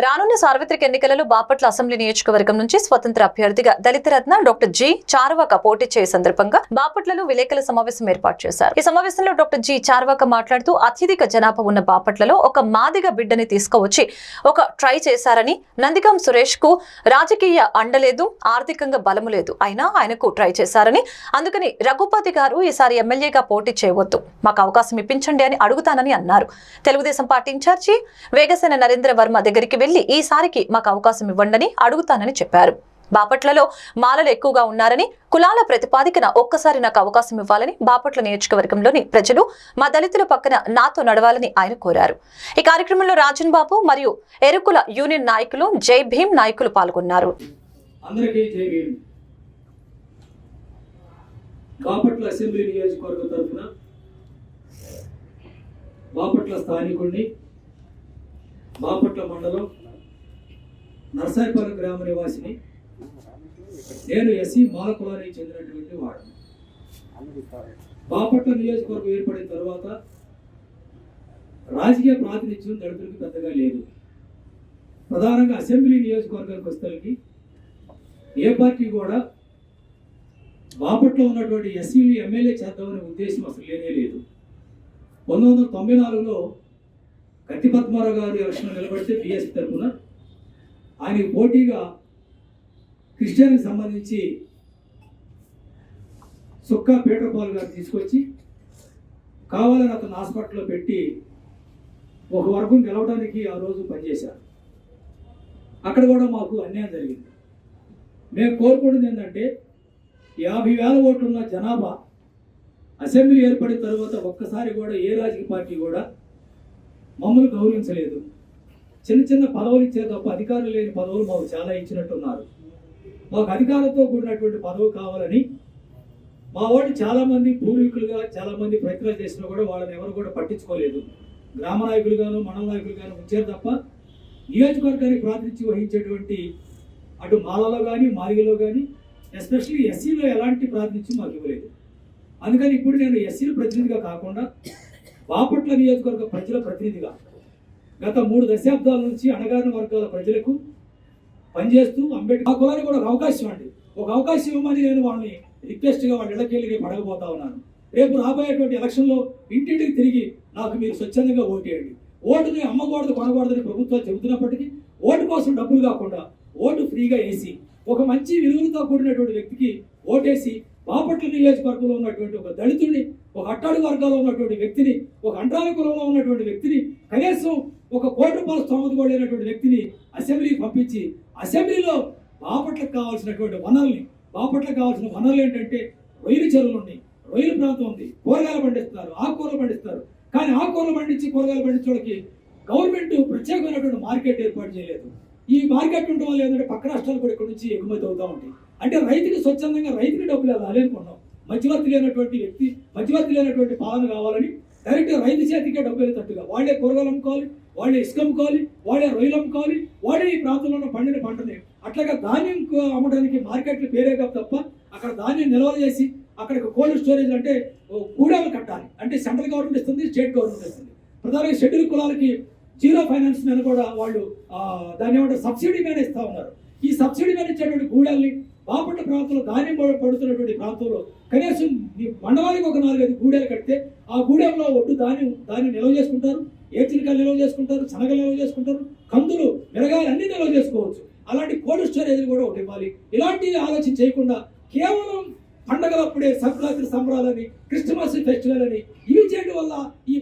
రానున్న సార్వత్రిక ఎన్నికలలో బాపట్ల అసెంబ్లీ నియోజకవర్గం నుంచి స్వతంత్ర అభ్యర్థిగా దళిత రత్న డాక్టర్ జి చార్వాక పోటీ చేయ సందర్భంగా బాపట్లలో విలేకరుల సమావేశం ఏర్పాటు చేశారు. ఈ సమావేశంలో డాక్టర్ జి చార్వాక మాట్లాడుతూ అత్యధిక జనాభా ఉన్న బాపట్లలో ఒక మాదిగ బిడ్డని తీసుకువచ్చి ఒక ట్రై చేశారని నందిగం సురేష్కు రాజకీయ అండలేదు ఆర్థికంగా బలము లేదు. అయినా ఆయనకు ట్రై చేశారని అందుకని రఘుపతి గారు ఈసారి ఎమ్మెల్యేగా పోటీ చేయవద్దు. మాకు అవకాశం ఇప్పించండి అని అడుగుతానని అన్నారు. తెలుగుదేశం పార్టీ ఇన్ఛార్జి వేగసేన నరేంద్ర వర్మ దగ్గరికి వెళ్ళి ఈసారికి మాకు అవకాశం ఇవ్వండని అడుగుతానని చెప్పారు. బాపట్లలో మాలలు ఎక్కువగా ఉన్నారని కులాల ప్రతిపాదికన ఒక్కసారి నాకు అవకాశం ఇవ్వాలని బాపట్ల నియోజకవర్గంలోని ప్రజలు మా దళితుల పక్కన నాతో నడవాలని ఆయన కోరారు. ఈ కార్యక్రమంలో రాజన్ బాబు మరియు ఎరుకుల యూనియన్ నాయకులు జై భీమ్ నాయకులు పాల్గొన్నారు. బాపట్ల అసెంబ్లీ నియోజకవర్గం తరఫున బాపట్ల స్థానికుడిని బాపట్ల మండలం నర్సాయిపాలెం గ్రామ నివాసిని నేను ఎస్సీ మాలకులానికి చెందినటువంటి వాడు. బాపట్ల నియోజకవర్గం ఏర్పడిన తర్వాత రాజకీయ ప్రాతినిధ్యం దళితులకు పెద్దగా లేదు. ప్రధానంగా అసెంబ్లీ నియోజకవర్గానికి వస్తలకి ఏ పార్టీ కూడా బాపట్లో ఉన్నటువంటి ఎస్సీలు ఎమ్మెల్యే చేద్దామనే ఉద్దేశం అసలు లేనే లేదు. పంతొమ్మిది వందల తొంభై నాలుగులో కత్తి పద్మారావు గారు ఎలక్షన్ నిలబడితే బిఎస్పీ తరఫున ఆయనకి పోటీగా క్రిస్టియన్కి సంబంధించి సుక్కా పేటపాల్ గారు తీసుకొచ్చి కావాలని అతను హాస్పిటల్లో పెట్టి ఒక వర్గం గెలవడానికి ఆ రోజు పనిచేశారు. అక్కడ కూడా మాకు అన్యాయం జరిగింది. మేము కోరుకున్నది ఏంటంటే యాభై వేల ఓట్లున్న జనాభా అసెంబ్లీ ఏర్పడిన తర్వాత ఒక్కసారి కూడా ఏ రాజకీయ పార్టీ కూడా మమ్మల్ని గౌరవించలేదు. చిన్న చిన్న పదవులు ఇచ్చే తప్ప అధికారులు లేని పదవులు మాకు చాలా ఇచ్చినట్టున్నారు. మాకు అధికారంతో కూడినటువంటి పదవి కావాలని మా వాళ్ళు చాలామంది పూర్వీకులుగా చాలామంది ప్రయత్నాలు చేసినా కూడా వాళ్ళని ఎవరు కూడా పట్టించుకోలేదు. గ్రామ నాయకులుగాను మండల నాయకులుగాను వచ్చారు తప్ప నియోజకవర్గానికి ప్రాతినిధ్యం వహించేటువంటి అటు మాలలో కానీ మారిగలో కానీ ఎస్పెషల్లీ ఎస్సీలో ఎలాంటి ప్రాతినిధ్యం మాకు ఇవ్వలేదు. అందుకని ఇప్పుడు నేను ఎస్సీలు ప్రతినిధిగా కాకుండా బాపట్ల నియోజకవర్గ ప్రజల ప్రతినిధిగా గత మూడు దశాబ్దాల నుంచి అణగారిన వర్గాల ప్రజలకు పనిచేస్తూ అంబేద్కర్ ఆ కులానికి కూడా ఒక అవకాశం అండి. ఒక అవకాశం ఇవ్వమని నేను వాళ్ళని రిక్వెస్ట్గా వాళ్ళ ఇళ్ళకెళ్ళి రేపు అడగబోతా ఉన్నాను. రేపు రాబోయేటువంటి ఎలక్షన్లో ఇంటింటికి తిరిగి నాకు మీరు స్వచ్ఛందంగా ఓటేయండి ఓటుని అమ్మకూడదు కొనకూడదని ప్రభుత్వాలు చెబుతున్నప్పటికీ ఓటు కోసం డబ్బులు కాకుండా ఓటు ఫ్రీగా వేసి ఒక మంచి విలువలతో కూడినటువంటి వ్యక్తికి ఓటేసి బాపట్ల నియోజకవర్గంలో ఉన్నటువంటి ఒక దళితుడిని ఒక అట్టాడు వర్గాల్లో ఉన్నటువంటి వ్యక్తిని ఒక అంట్రాల కులంలో ఉన్నటువంటి వ్యక్తిని కనీసం ఒక కోటి రూపాయల స్తోమత కూడా లేనటువంటి వ్యక్తిని అసెంబ్లీకి పంపించి అసెంబ్లీలో బాపట్లకు కావాల్సినటువంటి వనరుల్ని బాపట్లకు కావాల్సిన వనరులు ఏంటంటే రొయ్యలు చెరువులు ఉన్నాయి. రొయ్యల ప్రాంతం ఉంది. కూరగాయలు పండిస్తారు ఆకుకూరలు పండిస్తారు. కానీ ఆకుకూరలు పండించి కూరగాయలు పండించడానికి గవర్నమెంట్ ప్రత్యేకమైనటువంటి మార్కెట్ ఏర్పాటు చేయలేదు. ఈ మార్కెట్ ఉండడం వల్ల ఏంటంటే పక్క రాష్ట్రాలు కూడా ఇక్కడ నుంచి ఎగుమతి అవుతూ ఉంటాయి. అంటే రైతుకి స్వచ్ఛందంగా రైతుకి డబ్బులు వెళ్ళాలి అనుకున్నాం మధ్యవర్తి లేనటువంటి వ్యక్తి మధ్యవర్తి లేనటువంటి పాలన కావాలని డైరెక్ట్ రైతు చేతికే డబ్బు వెళ్ళేటట్టుగా వాళ్ళే కూరగాయలు అమ్ముకోవాలి వాళ్ళే ఇసుక అమ్ముకోవాలి వాళ్ళే రొయ్యలు అమ్ముకోవాలి వాళ్ళే ఈ ప్రాంతంలో ఉన్న పండిన పంటని. అట్లాగా ధాన్యం అమ్మడానికి మార్కెట్లు పేరే కాదు తప్ప అక్కడ ధాన్యం నిల్వ చేసి అక్కడికి కోల్డ్ స్టోరేజ్ అంటే ఓ కట్టాలి. అంటే సెంట్రల్ గవర్నమెంట్ ఇస్తుంది స్టేట్ గవర్నమెంట్ ఇస్తుంది. ప్రధానంగా షెడ్యూల్ కులాలకి జీరో ఫైనాన్స్ మీద కూడా వాళ్ళు దాని దాన్ని సబ్సిడీ మీద ఇస్తా ఉన్నారు. ఈ సబ్సిడీ మీద ఇచ్చేటువంటి గూడల్ని బాపట్ల ప్రాంతంలో ధాన్యం పడుతున్నటువంటి ప్రాంతంలో కనీసం ఈ మండలానికి ఒక నాలుగైదు గూడెలు కడితే ఆ గూడెంలో ఒడ్డు ధాన్యం ధాన్యం నిల్వ చేసుకుంటారు ఏచినకాయలు నిల్వ చేసుకుంటారు శనగలు నిల్వ చేసుకుంటారు కందులు మిరగాయలు అన్ని నిల్వ చేసుకోవచ్చు. అలాంటి కోల్డ్ స్టోరేజ్ కూడా ఒకటి ఇవ్వాలి. ఇలాంటి ఆలోచన చేయకుండా కేవలం పండగలప్పుడే సంక్రాంతి సంబరాలని క్రిస్టమస్ ఫెస్టివల్ అని ఇవి చేయడం వల్ల ఈ